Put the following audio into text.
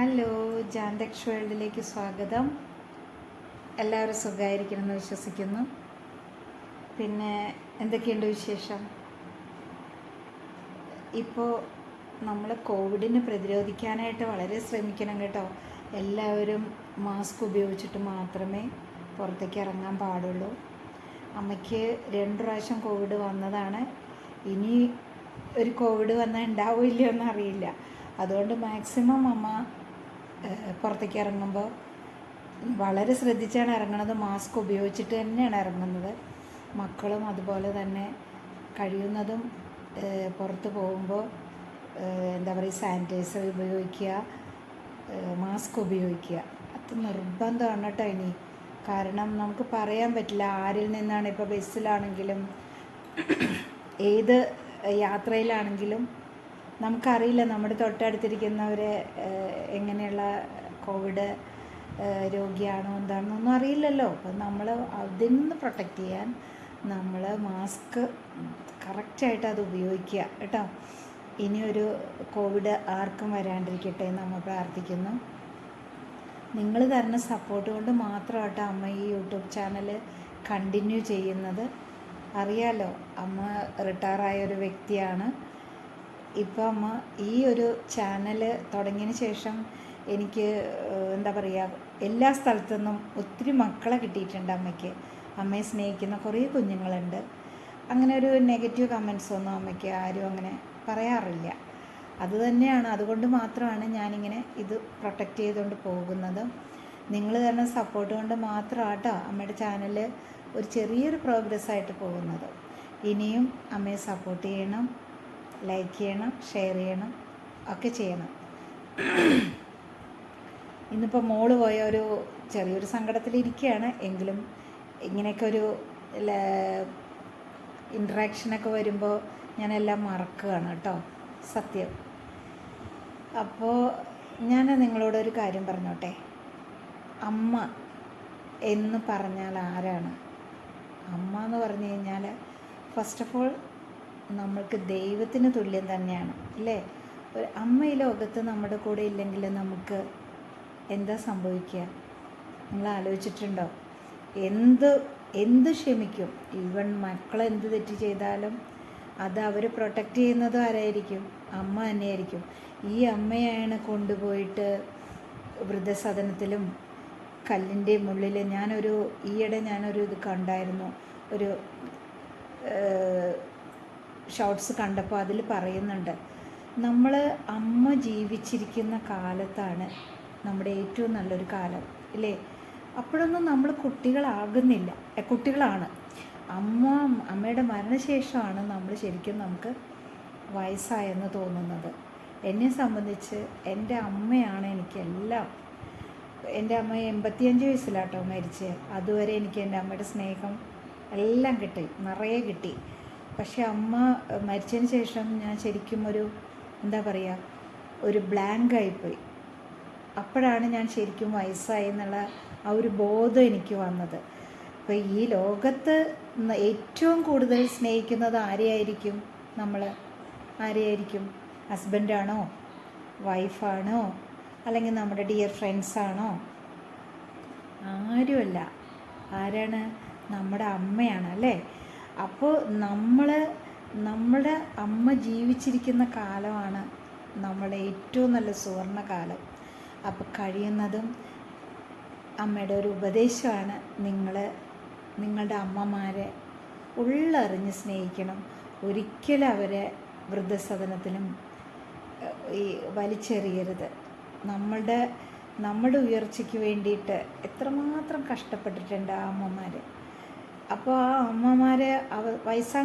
Hello ജാന്തക്ഷ് വേൾഡിലേക്ക് സ്വാഗതം. എല്ലാവരും സുഖമായിരിക്കണമെന്ന് വിശ്വസിക്കുന്നു. പിന്നെ എന്തൊക്കെയുണ്ട് വിശേഷം? ഇപ്പോൾ നമ്മൾ കോവിഡിനെ പ്രതിരോധിക്കാനായിട്ട് വളരെ ശ്രമിക്കണം കേട്ടോ. എല്ലാവരും മാസ്ക് ഉപയോഗിച്ചിട്ട് മാത്രമേ പുറത്തേക്ക് ഇറങ്ങാൻ പാടുള്ളൂ. അമ്മയ്ക്ക് രണ്ട് പ്രാവശ്യം കോവിഡ് വന്നതാണ്. ഇനി ഒരു കോവിഡ് വന്നാൽ ഉണ്ടാവില്ലയോ എന്നറിയില്ല. അതുകൊണ്ട് മാക്സിമം അമ്മ പുറത്തേക്ക് ഇറങ്ങുമ്പോൾ വളരെ ശ്രദ്ധിച്ചാണ് ഇറങ്ങുന്നത് മാസ്ക് ഉപയോഗിച്ചിട്ട് തന്നെയാണ് ഇറങ്ങുന്നത്. മക്കളും അതുപോലെ തന്നെ കഴിയുന്നതും പുറത്ത് പോകുമ്പോൾ എന്താ പറയുക സാനിറ്റൈസർ ഉപയോഗിക്കുക മാസ്ക് ഉപയോഗിക്കുക. അത് നിർബന്ധമാണ് കേട്ടോ ഇനി. കാരണം നമുക്ക് പറയാൻ പറ്റില്ല ആരിൽ നിന്നാണ്. ഇപ്പോൾ ബസ്സിലാണെങ്കിലും ഏത് യാത്രയിലാണെങ്കിലും നമുക്കറിയില്ല നമ്മുടെ തൊട്ടടുത്തിരിക്കുന്നവരെ എങ്ങനെയുള്ള കോവിഡ് രോഗിയാണോ എന്താണെന്നൊന്നും അറിയില്ലല്ലോ. അപ്പം നമ്മൾ അതിൽ നിന്ന് പ്രൊട്ടക്റ്റ് ചെയ്യാൻ നമ്മൾ മാസ്ക് കറക്റ്റായിട്ട് അത് ഉപയോഗിക്കുക കേട്ടോ. ഇനിയൊരു കോവിഡ് ആർക്കും വരാണ്ടിരിക്കട്ടെ എന്ന് നമ്മൾ പ്രാർത്ഥിക്കുന്നു. നിങ്ങൾ തരുന്ന സപ്പോർട്ട് കൊണ്ട് മാത്രമാട്ടോ അമ്മ ഈ യൂട്യൂബ് ചാനൽ കണ്ടിന്യൂ ചെയ്യുന്നത്. അറിയാലോ അമ്മ റിട്ടയറായ ഒരു വ്യക്തിയാണ്. ഇപ്പോൾ അമ്മ ഈ ഒരു ചാനൽ തുടങ്ങിയതിന് ശേഷം എനിക്ക് എന്താ പറയുക എല്ലാ സ്ഥലത്തു നിന്നും ഒത്തിരി മക്കളെ കിട്ടിയിട്ടുണ്ട് അമ്മയ്ക്ക്. അമ്മയെ സ്നേഹിക്കുന്ന കുറേ കുഞ്ഞുങ്ങളുണ്ട്. അങ്ങനെ ഒരു നെഗറ്റീവ് കമൻസ് ഒന്നും അമ്മയ്ക്ക് ആരും അങ്ങനെ പറയാറില്ല. അത് തന്നെയാണ്. അതുകൊണ്ട് മാത്രമാണ് ഞാനിങ്ങനെ ഇത് പ്രൊട്ടക്റ്റ് ചെയ്തുകൊണ്ട് പോകുന്നത്. നിങ്ങൾ തരുന്ന സപ്പോർട്ട് കൊണ്ട് മാത്രമാട്ടോ അമ്മയുടെ ചാനൽ ഒരു ചെറിയൊരു പ്രോഗ്രസ് ആയിട്ട് പോകുന്നത്. ഇനിയും അമ്മയെ സപ്പോർട്ട് ചെയ്യണം. ലൈക്ക് ചെയ്യണം ഷെയർ ചെയ്യണം ഒക്കെ ചെയ്യണം. ഇന്നിപ്പോൾ മോൾ പോയ ഒരു ചെറിയൊരു സങ്കടത്തിലിരിക്കുകയാണ് എങ്കിലും ഇങ്ങനെയൊക്കെ ഒരു ഇൻട്രാക്ഷനൊക്കെ വരുമ്പോൾ ഞാനെല്ലാം മറക്കുകയാണ് കേട്ടോ. സത്യം. അപ്പോൾ ഞാൻ നിങ്ങളോടൊരു കാര്യം പറഞ്ഞോട്ടെ? അമ്മ എന്ന് പറഞ്ഞാൽ ആരാണ്? അമ്മ എന്ന് പറഞ്ഞു കഴിഞ്ഞാൽ ഫസ്റ്റ് ഓഫ് ഓൾ നമ്മൾക്ക് ദൈവത്തിന് തുല്യം തന്നെയാണ് അല്ലേ? ഒരു അമ്മ ഈ ലോകത്ത് നമ്മുടെ കൂടെ ഇല്ലെങ്കിൽ നമുക്ക് എന്താ സംഭവിക്കുക? നിങ്ങൾ ആലോചിച്ചിട്ടുണ്ടോ? എന്ത് എന്ത് ക്ഷമിക്കും? ഈവൻ മക്കൾ എന്ത് തെറ്റ് ചെയ്താലും അത് അവർ പ്രൊട്ടക്റ്റ് ചെയ്യുന്നതും ആരായിരിക്കും? അമ്മ തന്നെയായിരിക്കും. ഈ അമ്മയാണ് കൊണ്ടുപോയിട്ട് വൃദ്ധസദനത്തിലും കല്ലിന്റെ മുള്ളിൽ ഞാനൊരു ഈയിടെ ഞാനൊരു ഇത് കണ്ടായിരുന്നു. ഒരു ഷോർട്സ് കണ്ടപ്പോൾ അതിൽ പറയുന്നുണ്ട് നമ്മൾ അമ്മ ജീവിച്ചിരിക്കുന്ന കാലത്താണ് നമ്മുടെ ഏറ്റവും നല്ലൊരു കാലം ഇല്ലേ? അപ്പോഴൊന്നും നമ്മൾ കുട്ടികളാകുന്നില്ല കുട്ടികളാണ്. അമ്മ അമ്മയുടെ മരണശേഷമാണ് നമ്മൾ ശരിക്കും നമുക്ക് വയസ്സായെന്ന് തോന്നുന്നത്. എന്നെ സംബന്ധിച്ച് എന്റെ അമ്മയാണ് എനിക്കെല്ലാം. എന്റെ അമ്മ എൺപത്തിയഞ്ച് വയസ്സിലാട്ടോ മരിച്ച് അതുവരെ എനിക്ക് എന്റെ അമ്മയുടെ സ്നേഹം എല്ലാം കിട്ടി നിറയെ കിട്ടി. പക്ഷെ അമ്മ മരിച്ചതിന് ശേഷം ഞാൻ ശരിക്കും ഒരു എന്താ പറയുക ഒരു ബ്ലാങ്ക് ആയിപ്പോയി. അപ്പോഴാണ് ഞാൻ ശരിക്കും വയസ്സായി എന്നുള്ള ആ ഒരു ബോധം എനിക്ക് വന്നത്. അപ്പോൾ ഈ ലോകത്ത് ഏറ്റവും കൂടുതൽ സ്നേഹിക്കുന്നത് ആരെയായിരിക്കും നമ്മൾ ആരെയായിരിക്കും? ഹസ്ബൻഡാണോ വൈഫാണോ അല്ലെങ്കിൽ നമ്മുടെ ഡിയർ ഫ്രണ്ട്സാണോ ആരുമല്ല. ആരാണ്? നമ്മുടെ അമ്മയാണ് അല്ലേ? അപ്പോൾ നമ്മൾ നമ്മുടെ അമ്മ ജീവിച്ചിരിക്കുന്ന കാലമാണ് നമ്മുടെ ഏറ്റവും നല്ല സുവർണ കാലം അപ്പോൾ കഴിയുന്നതും അമ്മയുടെ ഒരു ഉപദേശമാണ് നിങ്ങൾ നിങ്ങളുടെ അമ്മമാരെ ഉള്ളറിഞ്ഞ് സ്നേഹിക്കണം. ഒരിക്കലും അവരെ വൃദ്ധസദനത്തിലും ഈ വലിച്ചെറിയരുത്. നമ്മളുടെ നമ്മുടെ ഉയർച്ചയ്ക്ക് വേണ്ടിയിട്ട് എത്രമാത്രം കഷ്ടപ്പെട്ടിട്ടുണ്ട് ആ അമ്മമാർ അപ്പോൾ ആ അമ്മമാരെ അവ വയസ്സാം